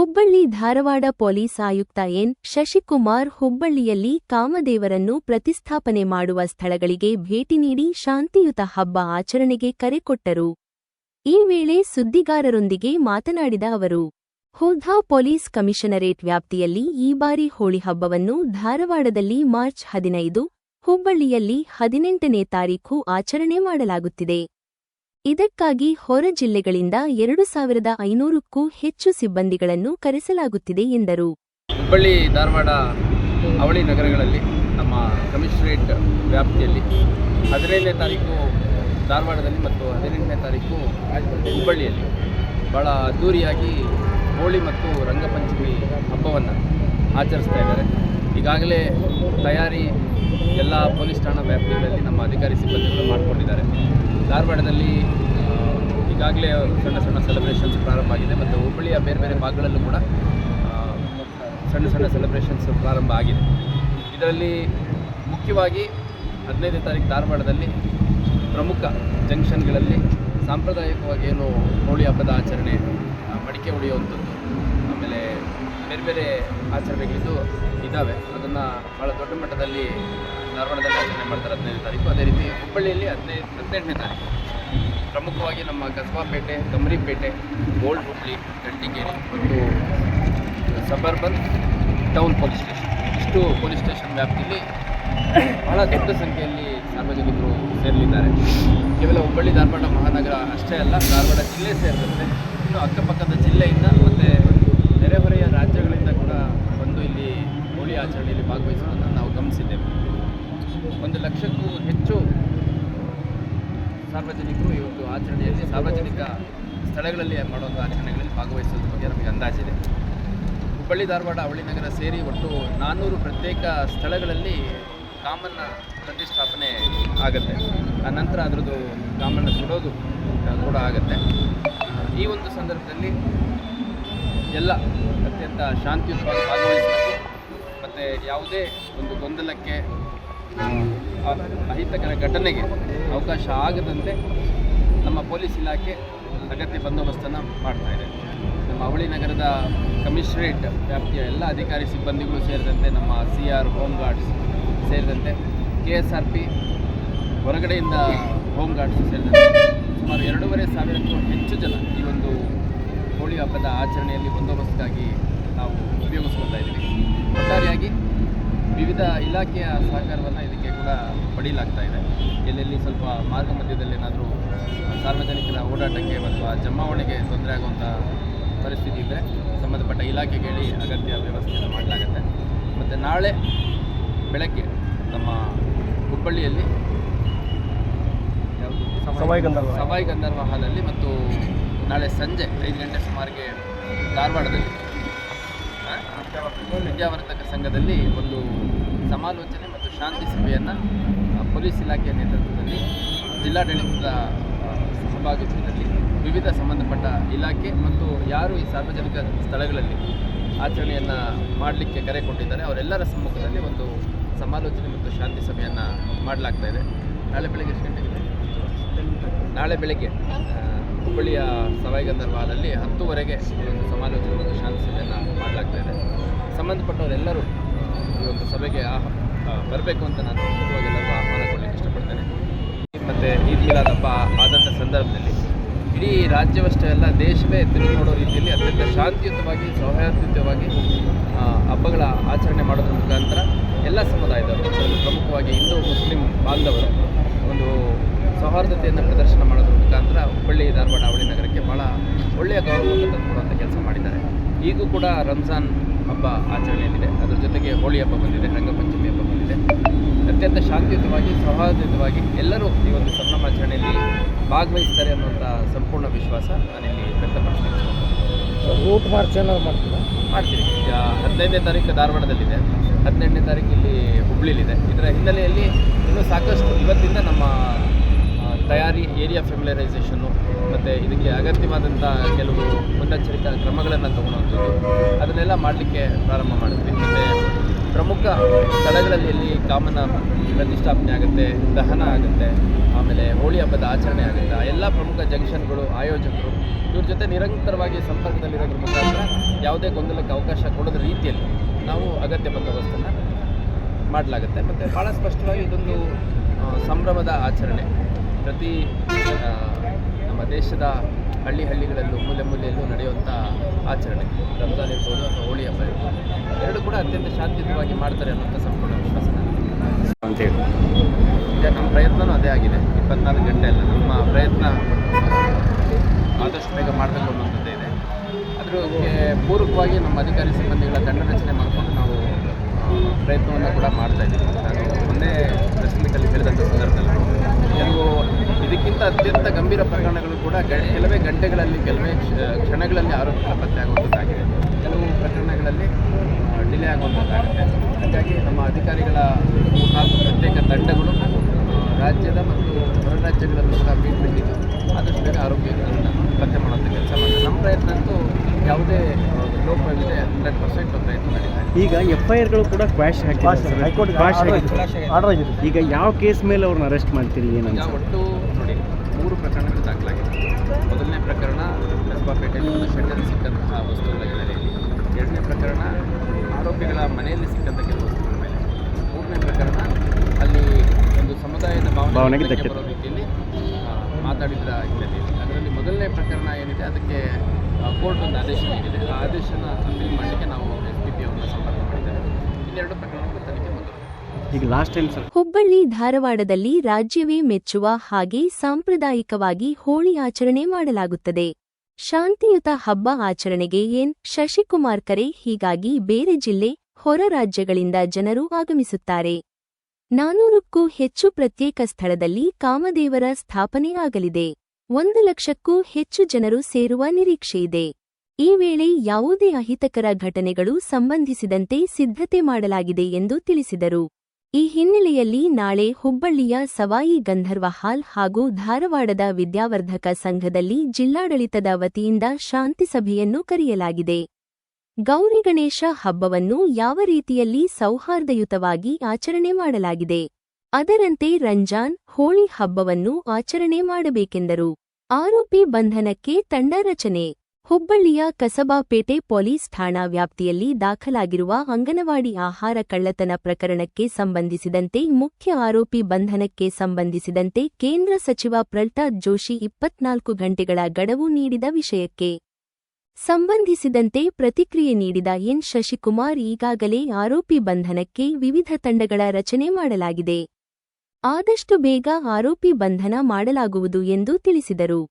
Hubballi Dharwad police ಆಯುಕ್ತ N. Shashikumar ಹುಬ್ಬಳ್ಳಿಯಲ್ಲಿ ಕಾಮದೇವರನ್ನು ಪ್ರತಿಸ್ಥಾಪನೆ ಮಾಡುವ ಸ್ಥಳಗಳಿಗೆ ಭೇಟಿ ನೀಡಿ ಶಾಂತಿಯುತ ಹಬ್ಬ ಆಚರಣೆಗೆ ಕರೆ ಕೊಟ್ಟರು. ಈ ವೇಳೆ ಸುದ್ದಿಗಾರರೊಂದಿಗೆ ಮಾತನಾಡಿದ ಅವರು ಹುದ್ದಾ ಪೊಲೀಸ್ ಕಮಿಷನರೇಟ್ ವ್ಯಾಪ್ತಿಯಲ್ಲಿ ಈ ಬಾರಿ ಹೋಳಿ ಹಬ್ಬವನ್ನು ಧಾರವಾಡದಲ್ಲಿ ಮಾರ್ಚ್ ಹದಿನೈದು, ಹುಬ್ಬಳ್ಳಿಯಲ್ಲಿ ಹದಿನೆಂಟನೇ ತಾರೀಖು ಆಚರಣೆ ಮಾಡಲಾಗುತ್ತಿದೆ. ಇದಕ್ಕಾಗಿ ಹೊರ ಜಿಲ್ಲೆಗಳಿಂದ ಎರಡು ಸಾವಿರದ ಐನೂರಕ್ಕೂ ಹೆಚ್ಚು ಸಿಬ್ಬಂದಿಗಳನ್ನು ಕರೆಸಲಾಗುತ್ತಿದೆ ಎಂದರು. ಹುಬ್ಬಳ್ಳಿ, ಧಾರವಾಡ, ಅವಳಿ ನಗರಗಳಲ್ಲಿ ನಮ್ಮ ಕಮಿಷನರೇಟ್ ವ್ಯಾಪ್ತಿಯಲ್ಲಿ ಹದಿನೈದನೇ ತಾರೀಕು ಧಾರವಾಡದಲ್ಲಿ ಮತ್ತು ಹದಿನೆಂಟನೇ ತಾರೀಕು ಹುಬ್ಬಳ್ಳಿಯಲ್ಲಿ ಭಾಳ ಅದ್ದೂರಿಯಾಗಿ ಹೋಳಿ ಮತ್ತು ರಂಗಪಂಚಮಿ ಹಬ್ಬವನ್ನು ಆಚರಿಸ್ತಾ ಇದ್ದಾರೆ. ಈಗಾಗಲೇ ತಯಾರಿ ಎಲ್ಲ ಪೊಲೀಸ್ ಠಾಣಾ ವ್ಯಾಪ್ತಿಗಳಲ್ಲಿ ನಮ್ಮ ಅಧಿಕಾರಿ ಸಿಬ್ಬಂದಿಗಳು ಮಾಡಿಕೊಂಡಿದ್ದಾರೆ. ಧಾರವಾಡದಲ್ಲಿ ಈಗಾಗಲೇ ಸಣ್ಣ ಸಣ್ಣ ಸೆಲೆಬ್ರೇಷನ್ಸ್ ಪ್ರಾರಂಭ ಆಗಿದೆ ಮತ್ತು ಹುಬ್ಬಳ್ಳಿಯ ಬೇರೆ ಬೇರೆ ಭಾಗಗಳಲ್ಲೂ ಕೂಡ ಸಣ್ಣ ಸಣ್ಣ ಸೆಲೆಬ್ರೇಷನ್ಸ್ ಪ್ರಾರಂಭ ಆಗಿದೆ. ಇದರಲ್ಲಿ ಮುಖ್ಯವಾಗಿ ಹದಿನೈದನೇ ತಾರೀಕು ಧಾರವಾಡದಲ್ಲಿ ಪ್ರಮುಖ ಜಂಕ್ಷನ್ಗಳಲ್ಲಿ ಸಾಂಪ್ರದಾಯಿಕವಾಗಿ ಏನು ಹೋಳಿ ಹಬ್ಬದ ಆಚರಣೆ ಮಡಿಕೆ ಹೊಡೆಯುವಂಥದ್ದು. ಬೇರೆ ಬೇರೆ ಆಚರಣೆಗಳಿದ್ದು ಇದ್ದಾವೆ. ಅದನ್ನು ಭಾಳ ದೊಡ್ಡ ಮಟ್ಟದಲ್ಲಿ ಧಾರವಾಡದಲ್ಲಿ ಆಚರಣೆ ಮಾಡ್ತಾರೆ ಹದಿನೈದನೇ ತಾರೀಕು. ಅದೇ ರೀತಿ ಹುಬ್ಬಳ್ಳಿಯಲ್ಲಿ ಹದಿನೈದು, ಹದಿನೆಂಟನೇ ತಾರೀಕು. ಪ್ರಮುಖವಾಗಿ ನಮ್ಮ ಕಸಬಾಪೇಟೆ, ಕಮರಿಪೇಟೆ ಗೋಲ್ಡ್ ಹುಬ್ಳಿ, ಗಂಟಿಗೇರಿ ಮತ್ತು ಸಬರ್ಬನ್ ಟೌನ್ ಪೊಲೀಸ್ ಸ್ಟೇಷನ್. ಇಷ್ಟು ಪೊಲೀಸ್ ಸ್ಟೇಷನ್ ವ್ಯಾಪ್ತಿಯಲ್ಲಿ ಬಹಳ ದೊಡ್ಡ ಸಂಖ್ಯೆಯಲ್ಲಿ ಸಾರ್ವಜನಿಕರು ಸೇರಲಿದ್ದಾರೆ. ಕೇವಲ ಹುಬ್ಬಳ್ಳಿ ಧಾರವಾಡ ಮಹಾನಗರ ಅಷ್ಟೇ ಅಲ್ಲ, ಧಾರವಾಡ ಜಿಲ್ಲೆ ಸೇರಿದಂತೆ ಇನ್ನು ಅಕ್ಕಪಕ್ಕದ ಜಿಲ್ಲೆಯಿಂದ ಮತ್ತು ನೆರೆಹೊರೆಯ ರಾಜ್ಯಗಳಿಂದ ಕೂಡ ಬಂದು ಇಲ್ಲಿ ಹೋಳಿ ಆಚರಣೆಯಲ್ಲಿ ಭಾಗವಹಿಸುವುದನ್ನು ನಾವು ಗಮನಿಸಿದ್ದೇವೆ ಒಂದು ಲಕ್ಷಕ್ಕೂ ಹೆಚ್ಚು ಸಾರ್ವಜನಿಕರು ಈ ಒಂದು ಆಚರಣೆಯಲ್ಲಿ ಸಾರ್ವಜನಿಕ ಸ್ಥಳಗಳಲ್ಲಿ ಮಾಡುವಂಥ ಆಚರಣೆಗಳಲ್ಲಿ ಭಾಗವಹಿಸೋದ್ರ ಬಗ್ಗೆ ನಮಗೆ ಅಂದಾಜಿದೆ. ಹುಬ್ಬಳ್ಳಿ, ಧಾರವಾಡ, ಅವಳಿ ನಗರ ಸೇರಿ ಒಟ್ಟು ನಾನ್ನೂರು ಪ್ರತ್ಯೇಕ ಸ್ಥಳಗಳಲ್ಲಿ ಕಾಮನ್ನ ಪ್ರತಿಷ್ಠಾಪನೆ ಆಗುತ್ತೆ. ಆ ನಂತರ ಅದರದ್ದು ಕಾಮನ್ನ ಸುಡೋದು ಕೂಡ ಆಗುತ್ತೆ. ಈ ಒಂದು ಸಂದರ್ಭದಲ್ಲಿ ಎಲ್ಲ ಅತ್ಯಂತ ಶಾಂತಿಯುತವಾಗಿ ಭಾಗವಹಿಸಬೇಕು. ಮತ್ತು ಯಾವುದೇ ಒಂದು ಗೊಂದಲಕ್ಕೆ ಅಹಿತಕರ ಘಟನೆಗೆ ಅವಕಾಶ ಆಗದಂತೆ ನಮ್ಮ ಪೊಲೀಸ್ ಇಲಾಖೆ ಅಗತ್ಯ ಬಂದೋಬಸ್ತನ್ನು ಮಾಡ್ತಾ ಇದೆ. ನಮ್ಮ ಅವಳಿ ನಗರದ ಕಮಿಷನರೇಟ್ ವ್ಯಾಪ್ತಿಯ ಎಲ್ಲ ಅಧಿಕಾರಿ ಸಿಬ್ಬಂದಿಗಳು ಸೇರಿದಂತೆ ನಮ್ಮ ಸಿ ಆರ್ ಹೋಮ್ ಗಾರ್ಡ್ಸ್ ಸೇರಿದಂತೆ ಕೆ ಎಸ್ ಆರ್ ಪಿ ಹೊರಗಡೆಯಿಂದ ಹೋಮ್ ಗಾರ್ಡ್ಸ್ ಸೇರಿದಂತೆ ಸುಮಾರು ಎರಡೂವರೆ ಸಾವಿರಕ್ಕೂ ಹೆಚ್ಚು ಜನ ಈ ಒಂದು ಹೋಳಿ ಹಬ್ಬದ ಆಚರಣೆಯಲ್ಲಿ ಬಂದೋಬಸ್ತಾಗಿ ನಾವು ಉಪಯೋಗಿಸ್ಕೊಳ್ತಾ ಇದ್ದೀವಿ. ಒಟ್ಟಾರೆಯಾಗಿ ವಿವಿಧ ಇಲಾಖೆಯ ಸಹಕಾರವನ್ನು ಇದಕ್ಕೆ ಕೂಡ ಪಡೀಲಾಗ್ತಾ ಇದೆ. ಎಲ್ಲೆಲ್ಲಿ ಸ್ವಲ್ಪ ಮಾರ್ಗ ಮಧ್ಯದಲ್ಲಿ ಏನಾದರೂ ಸಾರ್ವಜನಿಕರ ಓಡಾಟಕ್ಕೆ ಅಥವಾ ಜಮಾವಣೆಗೆ ತೊಂದರೆ ಆಗುವಂಥ ಪರಿಸ್ಥಿತಿ ಇದ್ದರೆ ಸಂಬಂಧಪಟ್ಟ ಇಲಾಖೆಗೆ ಹೇಳಿ ಅಗತ್ಯ ವ್ಯವಸ್ಥೆಯನ್ನು ಮಾಡಲಾಗುತ್ತೆ. ಮತ್ತು ನಾಳೆ ಬೆಳಗ್ಗೆ ನಮ್ಮ ಹುಬ್ಬಳ್ಳಿಯಲ್ಲಿ ಯಾವುದು? ಸವಾಯಿ ಗಂಧರ್ವ. ಸವಾಯಿ ಗಂಧರ್ವ ಹಾಲಲ್ಲಿ ಮತ್ತು ನಾಳೆ ಸಂಜೆ ಐದು ಗಂಟೆ ಸುಮಾರಿಗೆ ಧಾರವಾಡದಲ್ಲಿ ವಿದ್ಯಾವರ್ಧಕ ಸಂಘದಲ್ಲಿ ಒಂದು ಸಮಾಲೋಚನೆ ಮತ್ತು ಶಾಂತಿ ಸಭೆಯನ್ನು ಪೊಲೀಸ್ ಇಲಾಖೆಯ ನೇತೃತ್ವದಲ್ಲಿ ಜಿಲ್ಲಾಡಳಿತದ ಸಹಭಾಗಿತ್ವದಲ್ಲಿ ವಿವಿಧ ಸಂಬಂಧಪಟ್ಟ ಇಲಾಖೆ ಮತ್ತು ಯಾರು ಈ ಸಾರ್ವಜನಿಕ ಸ್ಥಳಗಳಲ್ಲಿ ಆಚರಣೆಯನ್ನು ಮಾಡಲಿಕ್ಕೆ ಕರೆ ಕೊಟ್ಟಿದ್ದಾರೆ, ಅವರೆಲ್ಲರ ಸಮ್ಮುಖದಲ್ಲಿ ಒಂದು ಸಮಾಲೋಚನೆ ಮತ್ತು ಶಾಂತಿ ಸಭೆಯನ್ನು ಮಾಡಲಾಗ್ತಾ ಇದೆ. ನಾಳೆ ಬೆಳಗ್ಗೆ ಎಷ್ಟು ಗಂಟೆಗೆ ನಾಳೆ ಬೆಳಗ್ಗೆ ಹುಬ್ಬಳ್ಳಿಯ ಸವಾಯಿ ಗಂಧರ್ವಾದಲ್ಲಿ ಹತ್ತುವರೆಗೆ ಒಂದು ಸಮಾಲೋಚನೆ ಮತ್ತು ಶಾಂತಿ ಸಭೆಯನ್ನು ಮಾಡಲಾಗ್ತಾ ಇದೆ. ಸಂಬಂಧಪಟ್ಟವರೆಲ್ಲರೂ ಈ ಒಂದು ಸಭೆಗೆ ಆಹ ಬರಬೇಕು ಅಂತ ನಾನು ಎಲ್ಲರಿಗೂ ಆಹ್ವಾನ ಕೊಡಲಿಕ್ಕೆ ಇಷ್ಟಪಡ್ತೇನೆ. ಮತ್ತು ಈದ್ ಮಿಲಾದ್ ಹಬ್ಬ ಆದಂಥ ಸಂದರ್ಭದಲ್ಲಿ ಇಡೀ ರಾಜ್ಯವಷ್ಟೇ ಅಲ್ಲ, ದೇಶವೇ ತಿರುಗಿ ನೋಡೋ ರೀತಿಯಲ್ಲಿ ಅತ್ಯಂತ ಶಾಂತಿಯುತವಾಗಿ, ಸೌಹಾರ್ದಯುತವಾಗಿ ಹಬ್ಬಗಳ ಆಚರಣೆ ಮಾಡೋದ್ರ ಮುಖಾಂತರ ಎಲ್ಲ ಸಮುದಾಯದವರು, ಅದರಲ್ಲೂ ಪ್ರಮುಖವಾಗಿ ಹಿಂದೂ, ಮುಸ್ಲಿಂ ಬಾಂಧವರು ಒಂದು ಸೌಹಾರ್ದತೆಯನ್ನು ಪ್ರದರ್ಶನ ಮಾಡೋದ್ರ ಮುಖಾಂತರ ಹುಬ್ಬಳ್ಳಿ ಧಾರವಾಡ ಅವಳಿ ನಗರಕ್ಕೆ ಭಾಳ ಒಳ್ಳೆಯ ಗೌರವವನ್ನು ತಂದುಕೊಡುವಂಥ ಕೆಲಸ ಮಾಡಿದ್ದಾರೆ. ಈಗೂ ಕೂಡ ರಂಜಾನ್ ಹಬ್ಬ ಆಚರಣೆಯಲ್ಲಿದೆ. ಅದರ ಜೊತೆಗೆ ಹೋಳಿ ಹಬ್ಬ ಬಂದಿದೆ, ರಂಗಪಂಚಮಿ ಹಬ್ಬ. ಅತ್ಯಂತ ಶಾಂತಿಯುತವಾಗಿ ಸೌಹಾರ್ದಯುತವಾಗಿ ಎಲ್ಲರೂ ಈ ಒಂದು ಸಂಭ್ರಮಾಚರಣೆಯಲ್ಲಿ ಭಾಗವಹಿಸ್ತಾರೆ ಅನ್ನುವಂಥ ಸಂಪೂರ್ಣ ವಿಶ್ವಾಸ ನಾನಿಲ್ಲಿ ವ್ಯಕ್ತಪಡಿಸ್ತೀನಿ. ರೂಟ್ ಮಾರ್ಚ್ ಏನಾದ್ರು ಮಾಡ್ತೀರಾ? ಮಾಡ್ತೀವಿ. ಈಗ ಹದಿನೈದನೇ ತಾರೀಕು ಧಾರವಾಡದಲ್ಲಿದೆ. ಹದಿನೆಂಟನೇ ತಾರೀಕು ಇಲ್ಲಿ ಹುಬ್ಳಿಲಿದೆ ಇದರ ಹಿನ್ನೆಲೆಯಲ್ಲಿ ಇನ್ನೂ ಸಾಕಷ್ಟು ಇವತ್ತಿಂದ ನಮ್ಮ ತಯಾರಿ ಏರಿಯಾ ಫೆಮಿಲರೈಸೇಷನ್ನು ಮತ್ತು ಇದಕ್ಕೆ ಅಗತ್ಯವಾದಂಥ ಕೆಲವು ಮುನ್ನೆಚ್ಚರಿಕಾ ಕ್ರಮಗಳನ್ನು ತಗೊಳ್ಳುವಂಥದ್ದು ಅದನ್ನೆಲ್ಲ ಮಾಡಲಿಕ್ಕೆ ಪ್ರಾರಂಭ ಮಾಡಿದ್ವಿ. ಮತ್ತು ಪ್ರಮುಖ ಸ್ಥಳಗಳಲ್ಲಿ ಇಲ್ಲಿ ಕಾಮನ ಪ್ರತಿಷ್ಠಾಪನೆ ಆಗುತ್ತೆ, ದಹನ ಆಗುತ್ತೆ, ಆಮೇಲೆ ಹೋಳಿ ಹಬ್ಬದ ಆಚರಣೆ ಆಗುತ್ತೆ. ಎಲ್ಲ ಪ್ರಮುಖ ಜಂಕ್ಷನ್ಗಳು, ಆಯೋಜಕರು ಇವ್ರ ಜೊತೆ ನಿರಂತರವಾಗಿ ಸಂಪರ್ಕದಲ್ಲಿರೋದ್ರ ಮುಖಾಂತರ ಯಾವುದೇ ಗೊಂದಲಕ್ಕೆ ಅವಕಾಶ ಕೊಡದ ರೀತಿಯಲ್ಲಿ ನಾವು ಅಗತ್ಯ ಬಂದೋಬಸ್ತನ್ನು ಮಾಡಲಾಗುತ್ತೆ. ಮತ್ತು ಭಾಳ ಸ್ಪಷ್ಟವಾಗಿ ಇದೊಂದು ಸಂಭ್ರಮದ ಆಚರಣೆ. ಪ್ರತಿ ನಮ್ಮ ದೇಶದ ಹಳ್ಳಿ ಹಳ್ಳಿಗಳಲ್ಲೂ ಮೂಲೆ ಮೂಲೆಯಲ್ಲೂ ನಡೆಯುವಂಥ ಆಚರಣೆ. ರಂಜಾನ್ ಇರ್ಬೋದು ಕೂಡ ಅತ್ಯಂತ ಶಾಂತಿಯುತವಾಗಿ ಮಾಡ್ತಾರೆ ಅನ್ನೋಂಥ ಸಂಪೂರ್ಣ ವಿಶ್ವಾಸ. ಅಂತೇಳಿ. ಈಗ ನಮ್ಮ ಪ್ರಯತ್ನವೂ ಅದೇ ಆಗಿದೆ. ಇಪ್ಪತ್ನಾಲ್ಕು ಗಂಟೆ ಅಲ್ಲ ನಮ್ಮ ಪ್ರಯತ್ನ ಆದಷ್ಟು ಬೇಗ ಮಾಡಬೇಕು ಅನ್ನೋಂಥದ್ದೇ ಇದೆ. ಅದಕ್ಕೆ ಪೂರಕವಾಗಿ ನಮ್ಮ ಅಧಿಕಾರಿ ಸಿಬ್ಬಂದಿಗಳ ತಂಡ ರಚನೆ ಮಾಡಿಕೊಂಡು ನಾವು ಪ್ರಯತ್ನವನ್ನು ಕೂಡ ಮಾಡ್ತಾ ಇದ್ದೀವಿ. ನಾನು ಮೊನ್ನೆ ಪ್ರೆಸ್ ಮೀಟಲ್ಲಿ ಹೇಳಿದಂಥ ಸಂದರ್ಭದಲ್ಲಿ ಕೆಲವು ಇದಕ್ಕಿಂತ ಅತ್ಯಂತ ಗಂಭೀರ ಪ್ರಕರಣಗಳು ಕೂಡ ಕೆಲವೇ ಗಂಟೆಗಳಲ್ಲಿ ಕೆಲವೇ ಕ್ಷಣಗಳಲ್ಲಿ ಆರೋಪಿಗಳ ಪತ್ತೆ ಆಗುವಂಥದ್ದಾಗುತ್ತೆ ಹಾಗಾಗಿ ನಮ್ಮ ಅಧಿಕಾರಿಗಳ ನಾಲ್ಕು ಪ್ರತ್ಯೇಕ ತಂಡಗಳು ರಾಜ್ಯದ ಮತ್ತು ಹೊರ ರಾಜ್ಯಗಳಲ್ಲೂ ಕೂಡ ಭೇಟಿ ನೀಡಿದ್ದು ಆದಷ್ಟು ಬೇಗ ಆರೋಗ್ಯಗಳನ್ನು ಪತ್ತೆ ಮಾಡುವಂಥ ಕೆಲಸ ಮಾಡ್ತಾರೆ. ನಮ್ಮ ಪ್ರಯತ್ನ ಅಂತೂ ಯಾವುದೇ ಆ, ಲೋಪವಿದೆ ಹಂಡ್ರೆಡ್ ಪರ್ಸೆಂಟ್ ಪ್ರಯತ್ನ ಮಾಡಿದ್ದಾರೆ. ಇದೆ ಈಗ ಎಫ್ ಐ ಆರ್ಗಳು ಕೂಡ ಕ್ವಾಶ್ ಹಾಕಿ ಹೈಕೋರ್ಟ್ ಕ್ವಾಶ್ ಆಗಿದೆ. ಆರ್ಡರ್ ಆಗಿದೆ ಈಗ ಯಾವ ಕೇಸ್ ಮೇಲೆ ಅವ್ರನ್ನ ಅರೆಸ್ಟ್ ಮಾಡ್ತೀರಿ? ಏನಂತ ಒಟ್ಟು ನೋಡಿ ಮೂರು ಪ್ರಕರಣಗಳು ದಾಖಲಾಗಿದೆ ಮೊದಲನೇ ಪ್ರಕರಣ ಕಸ್ಬಾಪೇಟೆಯಲ್ಲಿ ಒಂದು ಶೆಡ್ಡಲ್ಲಿ ಸಿಕ್ಕಂತಹ ಪ್ರಕರಣ ಆರೋಪಿಗಳ ಮನೆಯಲ್ಲಿ ಸಿಕ್ಕಂಥ ಕೆಲವು ವಸ್ತುಗಳ ಮೇಲೆ. ಮೂರನೇ ಪ್ರಕರಣ ಅಲ್ಲಿ ಒಂದು ಸಮುದಾಯದ ಭಾವನೆ ಭಾವನೆಗೆ ಬರೋ ರೀತಿಯಲ್ಲಿ ಮಾತಾಡಿದ್ರ ಹಿನ್ನೆಲೆಯಲ್ಲಿ ಅದರಲ್ಲಿ ಮೊದಲನೇ ಪ್ರಕರಣ ಏನಿದೆ ಅದಕ್ಕೆ ಕೋರ್ಟ್ ಒಂದು ಆದೇಶ ನೀಡಿದೆ. ಆ ಆದೇಶನ ಅಪೀಲ್ ಮಾಡಲಿಕ್ಕೆ ನಾವು ಎಸ್ ಪಿ ಪಿ ಅವರನ್ನು ಸಂಪರ್ಕ ಮಾಡಿದ್ದೇವೆ. ಇನ್ನೆರಡು ಪ್ರಕರಣಗಳು ತನಿಖೆ ಮುಂದುವರೆದಿದೆ ಈಗ ಲಾಸ್ಟ್ ಟೈಮ್ ಸರ್ ಹುಬ್ಬಳ್ಳಿ ಧಾರವಾಡದಲ್ಲಿ ರಾಜ್ಯವೇ ಮೆಚ್ಚುವ ಹಾಗೆ ಸಾಂಪ್ರದಾಯಿಕವಾಗಿ ಹೋಳಿ ಆಚರಣೆ ಮಾಡಲಾಗುತ್ತದೆ. ಶಾಂತಿಯುತ ಹಬ್ಬ ಆಚರಣೆಗೆ ಎನ್. ಶಶಿಕುಮಾರ್ ಕರೆ ಹೀಗಾಗಿ ಬೇರೆ ಜಿಲ್ಲೆ ಹೊರ ರಾಜ್ಯಗಳಿಂದ ಜನರು ಆಗಮಿಸುತ್ತಾರೆ. ನಾನೂರಕ್ಕೂ ಹೆಚ್ಚು ಪ್ರತ್ಯೇಕ ಸ್ಥಳದಲ್ಲಿ ಕಾಮದೇವರ ಸ್ಥಾಪನೆಯಾಗಲಿದೆ ಒಂದು ಲಕ್ಷಕ್ಕೂ ಹೆಚ್ಚು ಜನರು ಸೇರುವ ನಿರೀಕ್ಷೆಯಿದೆ ಈ ವೇಳೆ ಯಾವುದೇ ಅಹಿತಕರ ಘಟನೆಗಳು ಸಂಬಂಧಿಸಿದಂತೆ ಸಿದ್ಧತೆ ಮಾಡಲಾಗಿದೆ ಎಂದು ತಿಳಿಸಿದರು. ಈ ಹಿನ್ನೆಲೆಯಲ್ಲಿ ನಾಳೆ ಹುಬ್ಬಳ್ಳಿಯ ಸವಾಯಿ ಗಂಧರ್ವ ಹಾಲ್ ಹಾಗೂ ಧಾರವಾಡದ ವಿದ್ಯಾವರ್ಧಕ ಸಂಘದಲ್ಲಿ ಜಿಲ್ಲಾಡಳಿತದ ವತಿಯಿಂದ ಶಾಂತಿ ಸಭೆಯನ್ನು ಕರೆಯಲಾಗಿದೆ. ಗೌರಿ ಗಣೇಶ ಹಬ್ಬವನ್ನು ಯಾವ ರೀತಿಯಲ್ಲಿ ಸೌಹಾರ್ದಯುತವಾಗಿ ಆಚರಣೆ ಮಾಡಲಾಗಿದೆ? ಅದರಂತೆ ರಂಜಾನ್, ಹೋಳಿ ಹಬ್ಬವನ್ನು ಆಚರಣೆ ಮಾಡಬೇಕೆಂದರು. ಆರೋಪಿ ಬಂಧನಕ್ಕೆ ತಂಡ ರಚನೆ. ಹುಬ್ಬಳ್ಳಿಯ ಕಸಬಾಪೇಟೆ ಪೊಲೀಸ್ ಠಾಣಾ ವ್ಯಾಪ್ತಿಯಲ್ಲಿ ದಾಖಲಾಗಿರುವ ಅಂಗನವಾಡಿ ಆಹಾರ ಕಳ್ಳತನ ಪ್ರಕರಣಕ್ಕೆ ಸಂಬಂಧಿಸಿದಂತೆ ಮುಖ್ಯ ಆರೋಪಿ ಬಂಧನಕ್ಕೆ ಸಂಬಂಧಿಸಿದಂತೆ ಕೇಂದ್ರ ಸಚಿವ ಪ್ರಹ್ಲಾದ್ ಜೋಶಿ ಇಪ್ಪತ್ನಾಲ್ಕು ಗಂಟೆಗಳ ಗಡವು ನೀಡಿದ ವಿಷಯಕ್ಕೆ ಸಂಬಂಧಿಸಿದಂತೆ ಪ್ರತಿಕ್ರಿಯೆ ನೀಡಿದ ಎನ್. ಶಶಿಕುಮಾರ್ ಈಗಾಗಲೇ ಆರೋಪಿ ಬಂಧನಕ್ಕೆ ವಿವಿಧ ತಂಡಗಳ ರಚನೆ ಮಾಡಲಾಗಿದೆ. ಆದಷ್ಟು ಬೇಗ ಆರೋಪಿ ಬಂಧನ ಮಾಡಲಾಗುವುದು ಎಂದು ತಿಳಿಸಿದರು.